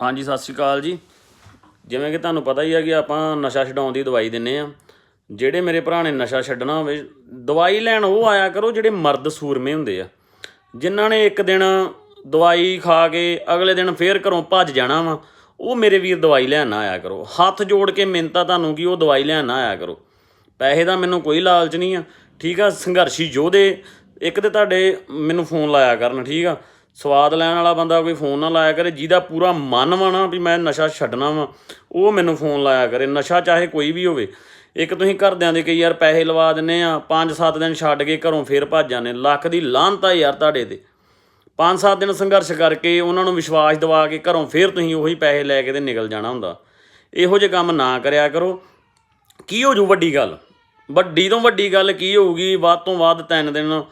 ਹਾਂਜੀ, ਸਤਿ ਸ਼੍ਰੀ ਅਕਾਲ ਜੀ। ਜਿਵੇਂ ਕਿ ਤੁਹਾਨੂੰ ਪਤਾ ਹੀ ਹੈ ਕਿ ਆਪਾਂ ਨਸ਼ਾ ਛਡਾਉਣ ਦੀ ਦਵਾਈ ਦਿੰਨੇ ਆ। ਜਿਹੜੇ ਮੇਰੇ ਭਰਾ ਨੇ ਨਸ਼ਾ ਛੱਡਣਾ ਹੋਵੇ, ਦਵਾਈ ਲੈਣ ਉਹ ਆਇਆ ਕਰੋ ਜਿਹੜੇ ਮਰਦ ਸੂਰਮੇ ਹੁੰਦੇ ਆ। ਜਿਨ੍ਹਾਂ ਨੇ ਇੱਕ ਦਿਨ ਦਵਾਈ ਖਾ ਕੇ ਅਗਲੇ ਦਿਨ ਫੇਰ ਘਰੋਂ ਭੱਜ ਜਾਣਾ ਵਾ, ਉਹ ਮੇਰੇ ਵੀਰ ਦਵਾਈ ਲੈਣ ਨਾ ਆਇਆ ਕਰੋ। ਹੱਥ ਜੋੜ ਕੇ ਮਿੰਤਾ ਤੁਹਾਨੂੰ ਕਿ ਉਹ ਦਵਾਈ ਲੈਣ ਨਾ ਆਇਆ ਕਰੋ। ਪੈਸੇ ਦਾ ਮੈਨੂੰ ਕੋਈ ਲਾਲਚ ਨਹੀਂ ਆ। ਠੀਕ ਆ, ਸੰਘਰਸ਼ੀ ਯੋਧੇ, ਇੱਕ ਤੇ ਤੁਹਾਡੇ ਮੈਨੂੰ ਫੋਨ ਲਾਇਆ ਕਰਨ, ਠੀਕ ਆ। ਸਵਾਦ ਲੈਣ ਵਾਲਾ ਬੰਦਾ ਕੋਈ ਫੋਨ ਨਾ ਲਾਇਆ ਕਰੇ, ਜਿਹਦਾ ਪੂਰਾ ਮਨ ਵਾ ਨਾ ਵੀ ਮੈਂ ਨਸ਼ਾ ਛੱਡਣਾ ਵਾ, ਉਹ ਮੈਨੂੰ ਫੋਨ ਲਾਇਆ ਕਰੇ। ਨਸ਼ਾ ਚਾਹੇ ਕੋਈ ਵੀ ਹੋਵੇ। ਇੱਕ ਤੁਸੀਂ ਘਰਦਿਆਂ ਦੇ ਕਈ ਯਾਰ ਪੈਸੇ ਲਵਾ ਦਿੰਨੇ ਆ 5-7 ਦਿਨ ਛੱਡ ਕੇ ਘਰੋਂ ਫੇਰ ਭੱਜ ਜਾਂਦੇ ਲੱਖ ਦੀ ਲਾਹਨਤ ਆ ਯਾਰ ਤੁਹਾਡੇ ਤੇ। 5-7 ਦਿਨ ਸੰਘਰਸ਼ ਕਰਕੇ ਉਹਨਾਂ ਨੂੰ ਵਿਸ਼ਵਾਸ ਦਿਵਾ ਕੇ ਘਰੋਂ ਫੇਰ ਤੁਸੀਂ ਉਹੀ ਪੈਸੇ ਲੈ ਕੇ ਤੇ ਨਿਕਲ ਜਾਣਾ ਹੁੰਦਾ। ਇਹੋ ਜਿਹੇ ਕੰਮ ਨਾ ਕਰਿਆ ਕਰੋ। ਕੀ ਹੋ ਜੂ ਵੱਡੀ ਗੱਲ? ਵੱਡੀ ਤੋਂ ਵੱਡੀ ਗੱਲ ਕੀ ਹੋਊਗੀ? ਵੱਧ ਤੋਂ ਵੱਧ ਤਿੰਨ ਦਿਨ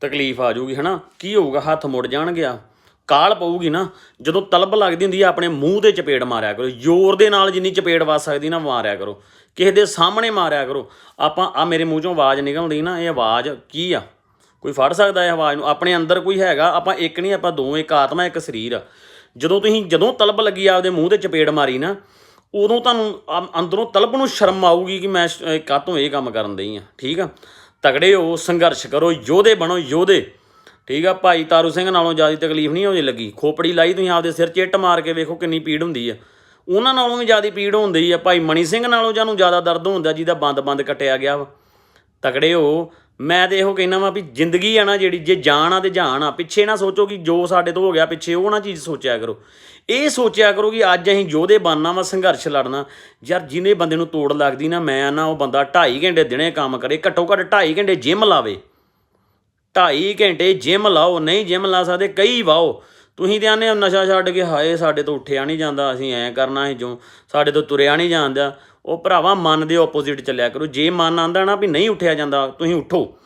ਤਕਲੀਫ ਆ ਜਾਊਗੀ, ਹਨਾ? ਕੀ ਹੋਊਗਾ? ਹੱਥ ਮੁੜ ਜਾਣਗੇ ਆ। ਕਾਲ ਪਊਗੀ ਨਾ, ਜਦੋਂ ਤਲਬ ਲੱਗਦੀ ਹੁੰਦੀ ਆ, ਆਪਣੇ ਮੂੰਹ ਤੇ ਚਪੇੜ ਮਾਰਿਆ ਕਰੋ। ਜ਼ੋਰ ਦੇ ਨਾਲ ਜਿੰਨੀ ਚਪੇੜ ਵੱਜ ਸਕਦੀ ਨਾ, ਮਾਰਿਆ ਕਰੋ। ਕਿਸੇ ਦੇ ਸਾਹਮਣੇ ਮਾਰਿਆ ਕਰੋ। ਆਪਾਂ ਆ ਮੇਰੇ ਮੂੰਹ ਚੋਂ ਆਵਾਜ਼ ਨਿਕਲਦੀ ਨਾ, ਇਹ ਆਵਾਜ਼ ਕੀ ਆ? ਕੋਈ ਫੜ ਸਕਦਾ ਇਹ ਆਵਾਜ਼ ਨੂੰ? ਆਪਣੇ ਅੰਦਰ ਕੋਈ ਹੈਗਾ? ਆਪਾਂ ਇੱਕ ਨਹੀਂ, ਆਪਾਂ ਦੋ, ਇੱਕ ਆਤਮਾ, ਇੱਕ ਸਰੀਰ। ਆ ਜਦੋਂ ਤੁਸੀਂ, ਜਦੋਂ ਤਲਬ ਲੱਗੀ ਆਪਦੇ ਮੂੰਹ ਤੇ ਚਪੇੜ ਮਾਰੀ ਨਾ, ਉਦੋਂ ਤੁਹਾਨੂੰ ਅੰਦਰੋਂ ਤਲਬ ਨੂੰ ਸ਼ਰਮ ਆਊਗੀ ਕਿ ਮੈਂ ਸ਼- ਇਹ ਇਹ ਕੰਮ ਕਰਨ ਦਈ ਆ? ਠੀਕ ਆ? ਤਗੜੇ ਹੋ, ਸੰਘਰਸ਼ ਕਰੋ, ਯੋਧੇ ਬਣੋ, ਯੋਧੇ। ਠੀਕ ਆ, ਭਾਈ ਤਾਰੂ ਸਿੰਘ ਨਾਲੋਂ ਜ਼ਿਆਦਾ ਤਕਲੀਫ ਨਹੀਂ ਹੋਣੀ ਲੱਗੀ। ਖੋਪੜੀ ਲਾਈ ਤੁਸੀਂ ਆਪਦੇ ਸਿਰ 'ਚ, ਇੱਟ ਮਾਰ ਕੇ ਵੇਖੋ ਕਿੰਨੀ ਪੀੜ ਹੁੰਦੀ ਆ। ਉਹਨਾਂ ਨਾਲੋਂ ਵੀ ਜ਼ਿਆਦਾ ਪੀੜ ਹੁੰਦੀ ਆ। ਭਾਈ ਮਣੀ ਸਿੰਘ ਨਾਲੋਂ ਜਾਨੂੰ ਜ਼ਿਆਦਾ ਦਰਦ ਹੁੰਦਾ, ਜਿਹਦਾ ਬੰਦ-ਬੰਦ ਕੱਟਿਆ ਗਿਆ ਵਾ। ਤਕੜੇ ਹੋ ਮੈਂ ਤੇ ਇਹੋ ਕਹਿਣਾ ਵਾਂ ਵੀ ਜ਼ਿੰਦਗੀ ਆ ਨਾ ਜਿਹੜੀ, ਜੇ ਜਾਣ ਆ ਤੇ ਜਾਣ ਆ, ਪਿੱਛੇ ਨਾ ਸੋਚੋ ਕਿ ਜੋ ਸਾਡੇ ਤੋਂ ਹੋ ਗਿਆ, ਪਿੱਛੇ ਉਹ ਨਾ ਚੀਜ਼ ਸੋਚਿਆ ਕਰੋ। ਇਹ ਸੋਚਿਆ ਕਰੋ ਕਿ ਅੱਜ ਅਸੀਂ ਯੋਧੇ ਬਣਨਾ ਵਾ, ਸੰਘਰਸ਼ ਲੜਨਾ। ਯਾਰ ਜਿਹਨੇ ਬੰਦੇ ਨੂੰ ਤੋੜ ਲੱਗਦੀ ਨਾ, ਮੈਂ ਨਾ ਉਹ ਬੰਦਾ 2.5 ਘੰਟੇ ਦਿਨੇ ਕੰਮ ਕਰੇ, ਘੱਟੋ ਘੱਟ 2.5 ਘੰਟੇ ਜਿਮ ਲਾਵੇ। 2.5 ਘੰਟੇ ਜਿਮ ਲਾਓ, ਨਹੀਂ ਜਿਮ ਲਾ ਸਕਦੇ, ਕਈ ਵਾਓ। ਤੁਸੀਂ ਤੇ ਆਨੇ ਨਸ਼ਾ ਛੱਡ ਕੇ ਹਾਏ, ਸਾਡੇ ਤੋਂ ਉੱਠਿਆ ਨਹੀਂ ਜਾਂਦਾ, ਅਸੀਂ ਐਂ ਕਰਨਾ ਸੀ ਜੋ, ਸਾਡੇ ਤੋਂ ਤੁਰਿਆ ਨਹੀਂ ਜਾਂਦਾ। ਉਹ ਭਰਾਵਾ, ਮਨ ਦੇ ਆਪੋਜ਼ਿਟ ਚੱਲਿਆ ਕਰੋ। ਜੇ ਮਨ ਆਂਦਾ ਨਾ ਵੀ ਨਹੀਂ ਉੱਠਿਆ ਜਾਂਦਾ, ਤੁਸੀਂ ਉੱਠੋ।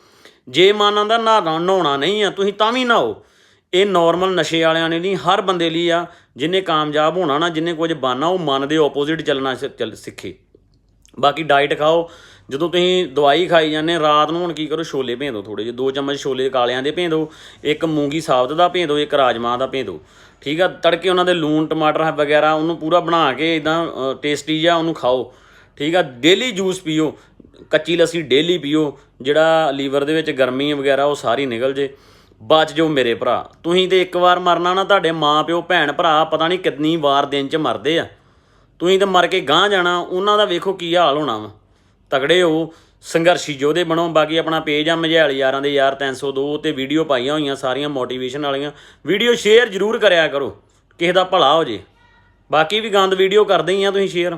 ਜੇ ਮਨ ਆਂਦਾ, ਨਾ ਨਹਾਉਣਾ ਨਹੀਂ ਆ, ਤੁਸੀਂ ਤਾਂ ਵੀ ਨਹਾਓ। ਇਹ ਨਾਰਮਲ ਨਸ਼ੇ ਵਾਲਿਆਂ ਨੇ ਨਹੀਂ, ਹਰ ਬੰਦੇ ਲਈ ਆ। ਜਿਨੇ ਕਾਮਯਾਬ ਹੋਣਾ ਨਾ, ਜਿਨੇ ਕੁਝ ਬਣਨਾ, ਉਹ ਮਨ ਦੇ ਆਪੋਜ਼ਿਟ ਚੱਲਣਾ ਸਿ- ਚੱਲ ਸਿੱਖੇ। ਬਾਕੀ ਡਾਈਟ ਖਾਓ। ਜਦੋਂ ਤੁਸੀਂ ਦਵਾਈ ਖਾਈ ਜਾਂਦੇ ਰਾਤ ਨੂੰ ਹੁਣ ਕੀ ਕਰੋ, ਛੋਲੇ ਭੇਂ ਦਿਓ ਥੋੜੇ ਜਿਹੇ। ਦੋ ਚਮਚ ਛੋਲੇ ਕਾਲਿਆਂ ਦੇ ਭੇਂ ਦਿਓ ਇੱਕ ਮੂੰਗੀ ਸਾਬਤ ਦਾ ਭੇਂ ਦਿਓ ਇੱਕ ਰਾਜਮਾਂਹ ਦਾ ਭੇਂ ਦਿਓ ਠੀਕ ਆ? ਤੜਕੇ ਉਹਨਾਂ ਦੇ ਲੂਣ, ਟਮਾਟਰ ਵਗੈਰਾ, ਉਹਨੂੰ ਪੂਰਾ ਬਣਾ ਕੇ ਇਦਾਂ ਟੇਸਟੀ ਜਿਹਾ ਉਹਨੂੰ ਖਾਓ। ਠੀਕ ਆ ਡੇਲੀ ਜੂਸ ਪੀਓ, ਕੱਚੀ ਲੱਸੀ ਡੇਲੀ ਪੀਓ, ਜਿਹੜਾ ਲੀਵਰ ਦੇ ਵਿੱਚ ਗਰਮੀ ਵਗੈਰਾ, ਉਹ ਸਾਰੀ ਨਿਕਲ ਜੇ, ਬਚ ਜਾਓ ਮੇਰੇ ਭਰਾ। ਤੁਸੀਂ ਤੇ ਇੱਕ ਵਾਰ ਮਰਨਾ ਨਾ, ਤੁਹਾਡੇ ਮਾਂ, ਪਿਓ, ਭੈਣ, ਭਰਾ ਪਤਾ ਨਹੀਂ ਕਿੰਨੀ ਵਾਰ ਦਿਨ 'ਚ ਮਰਦੇ ਆ। ਤੁਸੀਂ ਤਾਂ ਮਰ ਕੇ ਗਾਂ ਜਾਣਾ, ਉਹਨਾਂ ਦਾ ਵੇਖੋ ਕੀ ਹਾਲ ਹੋਣਾ ਵਾ। ਤਗੜੇ ਹੋ, ਸੰਘਰਸ਼ੀ ਯੋਧੇ ਬਣੋ, ਬਾਕੀ ਆਪਣਾ ਪੇਜ ਆ, ਮਝੈਲ ਯਾਰਾਂ ਦੇ ਯਾਰ 302 ਤੇ ਵੀਡੀਓ ਪਾਈਆਂ ਹੋਈਆਂ ਸਾਰੀਆਂ ਮੋਟੀਵੇਸ਼ਨ ਵਾਲੀਆਂ। ਵੀਡੀਓ ਸ਼ੇਅਰ ਜ਼ਰੂਰ ਕਰਿਆ ਕਰੋ, ਕਿਸੇ ਦਾ ਭਲਾ ਹੋ ਜੇ। ਬਾਕੀ ਵੀ ਗੰਦ ਵੀਡੀਓ ਕਰਦੇ ਹੀ ਆ ਤੁਸੀਂ ਸ਼ੇਅਰ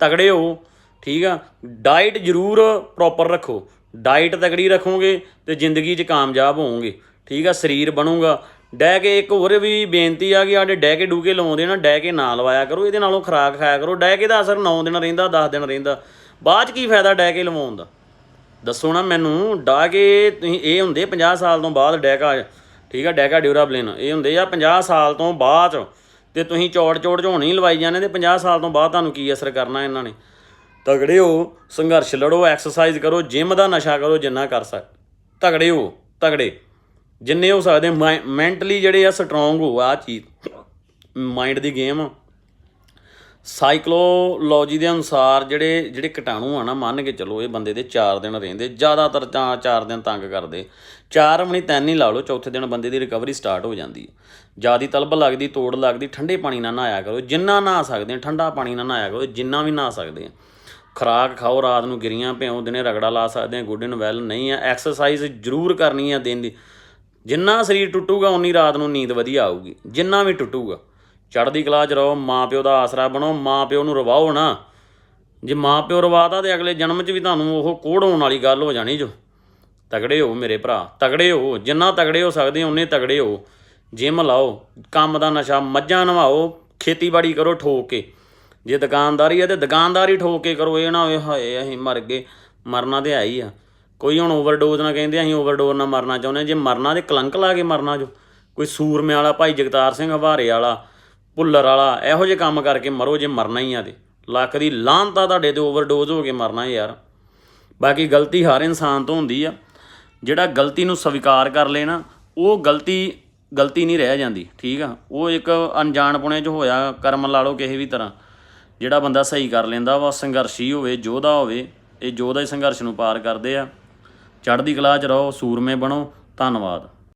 ਤਗੜੇ ਹੋ, ਠੀਕ ਆ? ਡਾਈਟ ਜ਼ਰੂਰ ਪ੍ਰੋਪਰ ਰੱਖੋ। ਡਾਈਟ ਤਗੜੀ ਰੱਖੋਗੇ ਤੇ ਜ਼ਿੰਦਗੀ 'ਚ ਕਾਮਯਾਬ ਹੋਵੋਗੇ। ਠੀਕ ਆ? ਸਰੀਰ ਬਣੂਗਾ। ਡਹਿ ਕੇ ਇੱਕ ਹੋਰ ਵੀ ਬੇਨਤੀ ਆ ਕਿ ਸਾਡੇ ਡਹਿ ਕੇ ਡੂਕੇ ਲਾਉਂਦੇ ਨਾ, ਡਹਿ ਕੇ ਨਾ ਲਵਾਇਆ ਕਰੋ। ਇਹਦੇ ਨਾਲੋਂ ਖਰਾਕ ਖਾਇਆ ਕਰੋ। ਡਹਿ ਕੇ ਦਾ ਅਸਰ 9 ਦਿਨ ਰਹਿੰਦਾ 10 ਦਿਨ ਰਹਿੰਦਾ। ਬਾਅਦ 'ਚ ਕੀ ਫਾਇਦਾ ਡਹਿ ਕੇ ਲਵਾਉਣ ਦਾ? ਦੱਸੋ ਨਾ ਮੈਨੂੰ। ਡਾ ਕੇ ਤੁਸੀਂ ਇਹ ਹੁੰਦੇ 50 ਸਾਲ ਤੋਂ ਬਾਅਦ ਡੈਕਾ ਠੀਕ ਆ? ਡੈਕਾ ਡਿਊਰਾਬਲਿਨ ਇਹ ਹੁੰਦੇ ਆ 50 ਸਾਲ ਤੋਂ ਬਾਅਦ ਤੇ ਤੁਸੀਂ ਚੌੜ ਚੌੜ ਝੋਣੀ ਲਵਾਈ ਜਾਂਦੇ ਤੇ 50 ਸਾਲ ਤੋਂ ਬਾਅਦ ਤੁਹਾਨੂੰ ਕੀ ਅਸਰ ਕਰਨਾ ਇਹਨਾਂ ਨੇ? ਤਗੜੇ ਹੋ ਸੰਘਰਸ਼ ਲੜੋ ਐਕਸਰਸਾਈਜ਼ ਕਰੋ ਜਿਮ ਦਾ ਨਸ਼ਾ ਕਰੋ, ਜਿੰਨਾ ਕਰ ਸਕ ਤਗੜੇ ਹੋ ਤਗੜੇ। ਜਿੰਨੇ ਹੋ ਸਕਦੇ ਮੈਂਟਲੀ ਜਿਹੜੇ ਆ ਸਟਰੋਂਗ ਹੋ ਆ ਚੀਜ਼ ਮਾਈਂਡ ਦੀ ਗੇਮ ਸਾਈਕਲੋਲੋਜੀ ਦੇ ਅਨੁਸਾਰ ਜਿਹੜੇ ਜਿਹੜੇ ਕੀਟਾਣੂ ਆ ਨਾ, ਮੰਨ ਕੇ ਚੱਲੋ ਇਹ ਬੰਦੇ ਦੇ 4 ਦਿਨ ਰਹਿੰਦੇ, ਜ਼ਿਆਦਾਤਰ ਤਾਂ 4 ਦਿਨ ਤੰਗ ਕਰਦੇ। 4 ਮਣੀ ਤਿੰਨ ਲਾ ਲਓ, ਚੌਥੇ ਦਿਨ ਬੰਦੇ ਦੀ ਰਿਕਵਰੀ ਸਟਾਰਟ ਹੋ ਜਾਂਦੀ ਹੈ। ਜਿਆਦੀ ਤਲਬ ਲੱਗਦੀ, ਤੋੜ ਲੱਗਦੀ, ਠੰਡੇ ਪਾਣੀ ਨਾਲ ਨਹਾਇਆ ਕਰੋ, ਜਿੰਨਾ ਨਹਾ ਸਕਦੇ ਠੰਡਾ ਪਾਣੀ ਨਾਲ ਨਹਾਇਆ ਕਰੋ, ਜਿੰਨਾ ਵੀ ਨਹਾ ਸਕਦੇ ਆ ਖਰਾਕ ਖਾਓ, ਰਾਤ ਨੂੰ ਗਿਰੀਆਂ ਭਿਓ, ਦਿਨੇ ਰਗੜਾ ਲਾ ਸਕਦੇ ਆ ਗੁੱਡ ਐਂਡ ਵੈਲ ਨਹੀਂ ਆ ਐਕਸਰਸਾਈਜ਼ ਜ਼ਰੂਰ ਕਰਨੀ ਆ ਦਿਨ ਦੀ। ਜਿੰਨਾ ਸਰੀਰ ਟੁੱਟੂਗਾ ਉਨੀ ਰਾਤ ਨੂੰ ਨੀਂਦ ਵਧੀਆ ਆਊਗੀ, ਜਿੰਨਾ ਵੀ ਟੁੱਟੂਗਾ। ਚੜ੍ਹਦੀ ਕਲਾ 'ਚ ਰਹੋ ਮਾਂ ਪਿਓ ਦਾ ਆਸਰਾ ਬਣੋ ਮਾਂ ਪਿਓ ਨੂੰ ਰਵਾਓ ਨਾ। ਜੇ ਮਾਂ ਪਿਓ ਰਵਾਤਾ ਤੇ ਅਗਲੇ ਜਨਮ 'ਚ ਵੀ ਤੁਹਾਨੂੰ ਉਹ ਕੋੜ ਹੋਣ ਵਾਲੀ ਗੱਲ ਹੋ ਜਾਣੀ ਜੋ। ਤਗੜੇ ਹੋ ਮੇਰੇ ਭਰਾ, ਤਗੜੇ ਹੋ। ਜਿੰਨਾ ਤਗੜੇ ਹੋ ਸਕਦੇ ਹੋ, ਉਨੇ ਤਗੜੇ ਹੋ। ਜਿਮ ਲਾਓ, ਕੰਮ ਦਾ ਨਸ਼ਾ ਮੱਝਾਂ ਨਵਾਓ, ਖੇਤੀਬਾੜੀ ਕਰੋ ਠੋਕ। ਕੇ ਜੇ ਦੁਕਾਨਦਾਰੀ ਹੈ ਤੇ ਦੁਕਾਨਦਾਰੀ ਠੋਕ ਕੇ ਕਰੋ, ਇਹ ਨਾ ਹੋਏ, ਹਾਏ, ਅਸੀਂ ਮਰ ਗਏ, ਮਰਨਾ ਤੇ ਹੈ ਹੀ ਆ। ਕੋਈ ਹੁਣ ਓਵਰਡੋਜ਼ ਨਾ ਕਹਿੰਦੇ, ਅਸੀਂ ਓਵਰਡੋਜ਼ ਨਾ ਮਰਨਾ ਚਾਹੁੰਦੇ। ਜੇ ਮਰਨਾ ਤੇ ਕਲੰਕ ਲਾ ਕੇ ਮਰਨਾ ਜੋ। ਕੋਈ ਸੂਰਮੇ ਵਾਲਾ, ਭਾਈ ਜਗਤਾਰ ਸਿੰਘ ਹਵਾਰੇ ਵਾਲਾ ਭੁੱਲਰ ਵਾਲਾ, ਇਹੋ ਜਿਹੇ ਕੰਮ ਕਰਕੇ ਮਰੋ ਜੇ ਮਰਨਾ ਹੀ ਆ ਤੇ। ਲੱਖ ਦੀ ਲਾਹਨਤਾ ਤੁਹਾਡੇ ਤੇ, ਓਵਰਡੋਜ਼ ਹੋ ਕੇ ਮਰਨਾ ਯਾਰ। ਬਾਕੀ ਗਲਤੀ ਹਰ ਇਨਸਾਨ ਤੋਂ ਹੁੰਦੀ ਆ। ਜਿਹੜਾ ਗਲਤੀ ਨੂੰ ਸਵੀਕਾਰ ਕਰ ਲੇ ਨਾ, ਉਹ ਗਲਤੀ ਗਲਤੀ ਨਹੀਂ ਰਹਿ ਜਾਂਦੀ, ਠੀਕ ਆ? ਉਹ ਇੱਕ ਅਣਜਾਣਪੁਣੇ 'ਚ ਹੋਇਆ, ਕਰਮ ਲਾ ਲਓ ਕਿਸੇ ਵੀ ਤਰ੍ਹਾਂ। ਜਿਹੜਾ ਬੰਦਾ ਸਹੀ ਕਰ ਲੈਂਦਾ ਵਾ, ਸੰਘਰਸ਼ੀ ਹੋਵੇ, ਯੋਧਾ ਹੋਵੇ, ਇਹ ਯੋਧਾ ਹੀ ਸੰਘਰਸ਼ ਨੂੰ ਪਾਰ ਕਰਦੇ ਆ। ਚੜ੍ਹਦੀ ਕਲਾ 'ਚ ਰਹੋ, ਸੂਰਮੇ ਬਣੋ। ਧੰਨਵਾਦ।